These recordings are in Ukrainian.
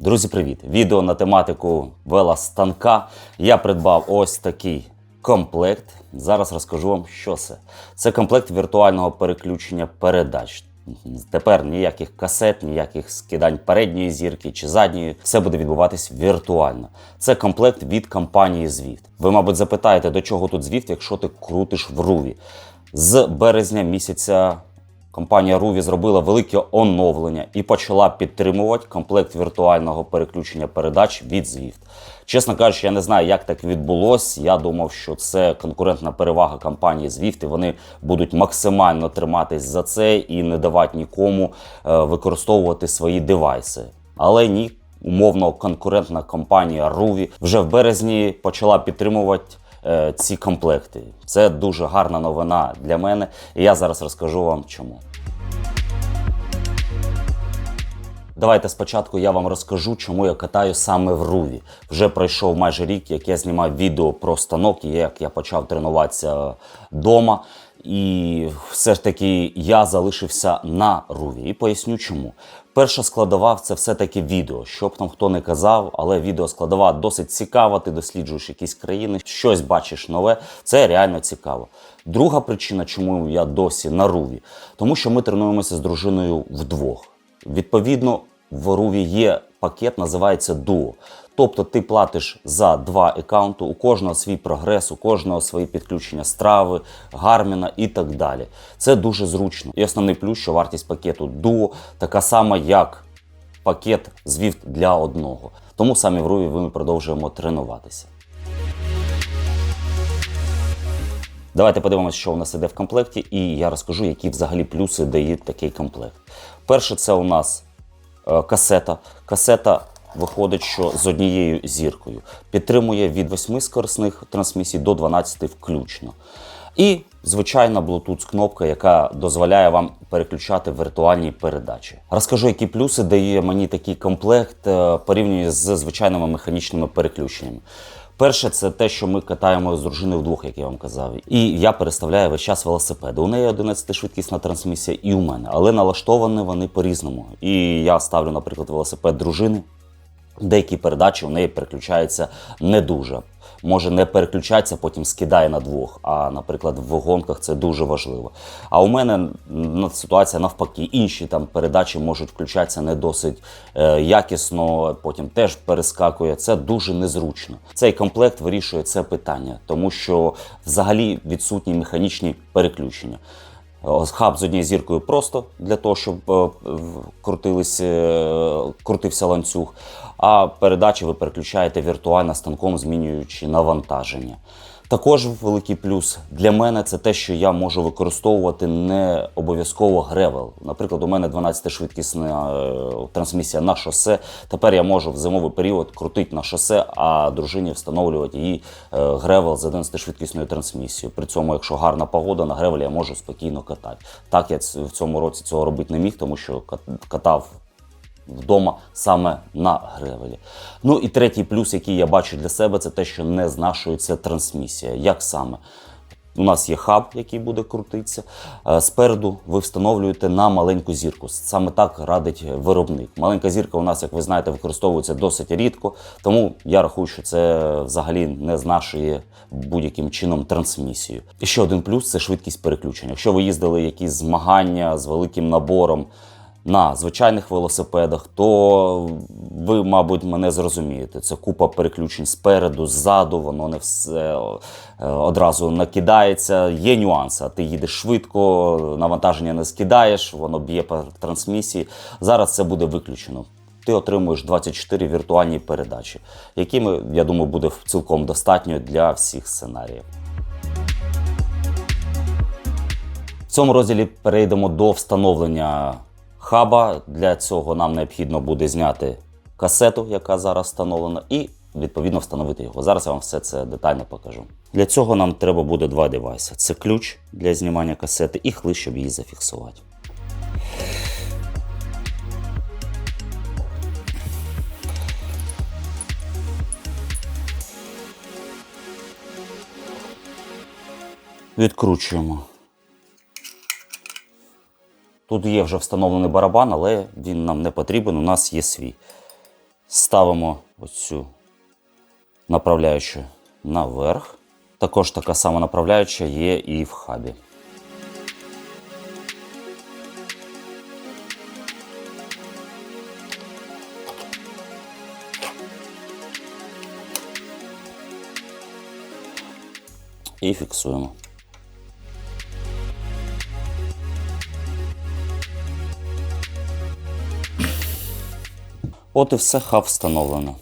Друзі, привіт! Відео на тематику велостанка. Я придбав ось такий комплект. Зараз розкажу вам, що це. Це комплект віртуального переключення передач. Тепер ніяких касет, ніяких скидань передньої зірки чи задньої. Все буде відбуватись віртуально. Це комплект від компанії Zwift. Ви, мабуть, запитаєте, до чого тут Zwift, якщо ти крутиш в Руві. З березня місяця Компанія Ruvi зробила велике оновлення і почала підтримувати комплект віртуального переключення передач від Zwift. Чесно кажучи, я не знаю, як так відбулось. Я думав, що це конкурентна перевага компанії Zwift, і вони будуть максимально триматись за це і не давати нікому е, використовувати свої девайси. Але ні, умовно конкурентна компанія Ruvi вже в березні почала підтримувати ці комплекти. Це дуже гарна новина для мене, і я зараз розкажу вам чому. Давайте спочатку я вам розкажу, чому я катаю саме в Руві. Вже пройшов майже рік, як я знімав відео про станок, і як я почав тренуватися вдома. І все ж таки я залишився на Руві. І поясню чому. Перша складова це все-таки відео. Щоб там хто не казав, але відео складова досить цікава. Ти досліджуєш якісь країни, щось бачиш нове. Це реально цікаво. Друга причина, чому я досі на Руві, тому що ми тренуємося з дружиною вдвох. Відповідно, в Руві є пакет, називається Duo. Тобто ти платиш за два аккаунти, у кожного свій прогрес, у кожного свої підключення страви, гарміна і так далі. Це дуже зручно. І основний плюс, що вартість пакету Duo така сама, як пакет Zwift для одного. Тому саме в Руві ми продовжуємо тренуватися. Давайте подивимося, що у нас іде в комплекті, і я розкажу, які взагалі плюси дає такий комплект. Перше, це у нас е, касета. Касета виходить, що з однією зіркою. Підтримує від 8 скоростних трансмісій до 12 включно. І звичайна Bluetooth кнопка, яка дозволяє вам переключати віртуальні передачі. Розкажу, які плюси дає мені такий комплект е, порівняно з звичайними механічними переключеннями. Перше, це те, що ми катаємо з дружиною вдвох, як я вам казав. І я переставляю весь час велосипеди. У неї 11-швидкісна трансмісія, і у мене, але налаштовані вони по-різному. І я ставлю, наприклад, велосипед дружини. Деякі передачі у неї переключаються не дуже. Може не переключається, потім скидає на двох. А, наприклад, в гонках це дуже важливо. А у мене ситуація навпаки. Інші там передачі можуть включатися не досить е, якісно, потім теж перескакує. Це дуже незручно. Цей комплект вирішує це питання, тому що взагалі відсутні механічні переключення. Хаб з однією зіркою просто для того, щоб е, е, крутився ланцюг. А передачі ви переключаєте віртуально станком, змінюючи навантаження. Також великий плюс для мене це те, що я можу використовувати не обов'язково гревел. Наприклад, у мене 12-швидкісна е, трансмісія на шосе. Тепер я можу в зимовий період крутити на шосе, а дружині встановлювати її е, гревел з 11-швидкісною трансмісією. При цьому, якщо гарна погода, на гревелі я можу спокійно катати. Так я в цьому році цього робити не міг, тому що катав вдома саме на гревелі. Ну і третій плюс, який я бачу для себе, це те, що не знашується трансмісія. Як саме? У нас є хаб, який буде крутитися. Е, Спереду ви встановлюєте на маленьку зірку. Саме так радить виробник. Маленька зірка у нас, як ви знаєте, використовується досить рідко, тому я рахую, що це взагалі не знашує будь-яким чином трансмісію. І ще один плюс це швидкість переключення. Якщо ви їздили якісь змагання з великим набором на звичайних велосипедах, то ви, мабуть, мене зрозумієте. Це купа переключень спереду, ззаду, воно не все е, одразу накидається. Є нюанси. Ти їдеш швидко, навантаження не скидаєш, воно б'є по трансмісії. Зараз це буде виключено. Ти отримуєш 24 віртуальні передачі, якими, я думаю, буде цілком достатньо для всіх сценаріїв. В цьому розділі перейдемо до встановлення хаба. Для цього нам необхідно буде зняти касету, яка зараз встановлена, і відповідно встановити його. Зараз я вам все це детально покажу. Для цього нам треба буде два девайси: це ключ для знімання касети і хлист, щоб її зафіксувати. Відкручуємо. Тут є вже встановлений барабан, але він нам не потрібен, у нас є свій. Ставимо оцю направляючу наверх. Також така сама направляюча є і в хабі. І фіксуємо. От і все, хаб встановлено.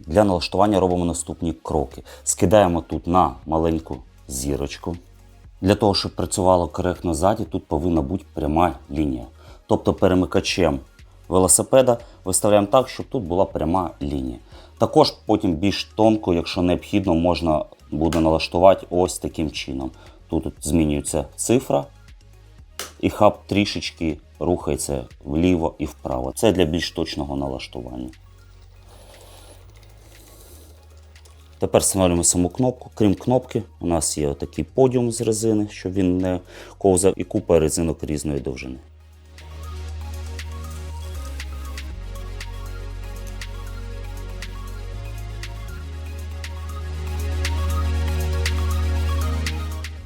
Для налаштування робимо наступні кроки. Скидаємо тут на маленьку зірочку. Для того, щоб працювало коректно ззаді, тут повинна бути пряма лінія. Тобто перемикачем велосипеда виставляємо так, щоб тут була пряма лінія. Також потім більш тонко, якщо необхідно, можна буде налаштувати ось таким чином. Тут змінюється цифра, і хаб трішечки рухається вліво і вправо. Це для більш точного налаштування. Тепер встановлюємо саму кнопку. Крім кнопки, у нас є такий подіум з резини, щоб він не ковзав, і купа резинок різної довжини.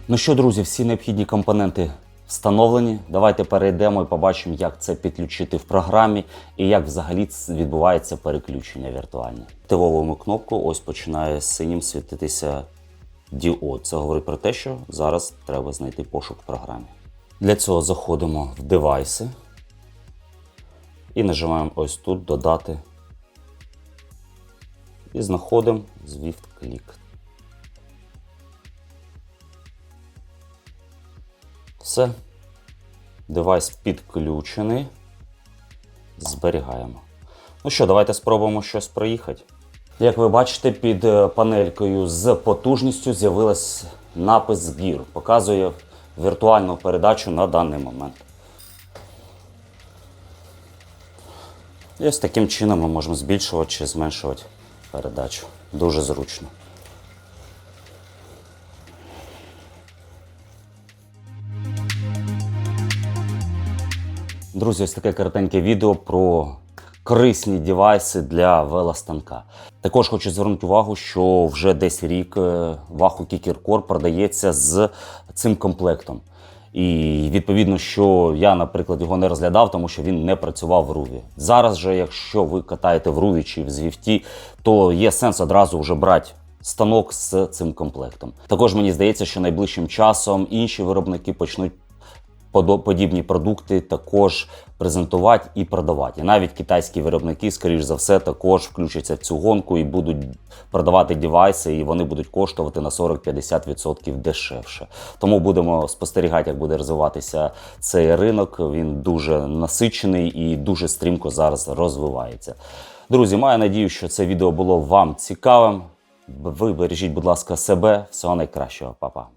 Ну що, друзі, всі необхідні компоненти встановлені. Давайте перейдемо і побачимо, як це підключити в програмі і як взагалі відбувається переключення віртуальне. Активовуємо кнопку, ось починає синім світитися діод. Це говорить про те, що зараз треба знайти пошук в програмі. Для цього заходимо в девайси і нажимаємо ось тут додати. І знаходимо Zwift Click. Все. Девайс підключений. Зберігаємо. Ну що, давайте спробуємо щось проїхати. Як ви бачите, під е, панелькою з потужністю з'явилась напис Gear. Показує віртуальну передачу на даний момент. І ось таким чином ми можемо збільшувати чи зменшувати передачу. Дуже зручно. Друзі, ось таке коротеньке відео про корисні девайси для велостанка. Також хочу звернути увагу, що вже десь рік е, Kicker Core продається з цим комплектом. І відповідно, що я, наприклад, його не розглядав, тому що він не працював в Руві. Зараз же, якщо ви катаєте в Руві чи в Звіфті, то є сенс одразу вже брати станок з цим комплектом. Також мені здається, що найближчим часом інші виробники почнуть подібні продукти також презентувати і продавати. І навіть китайські виробники, скоріш за все, також включаться в цю гонку і будуть продавати девайси, і вони будуть коштувати на 40-50% дешевше. Тому будемо спостерігати, як буде розвиватися цей ринок. Він дуже насичений і дуже стрімко зараз розвивається. Друзі, маю надію, що це відео було вам цікавим. Ви бережіть, будь ласка, себе. Всього найкращого, Па-па.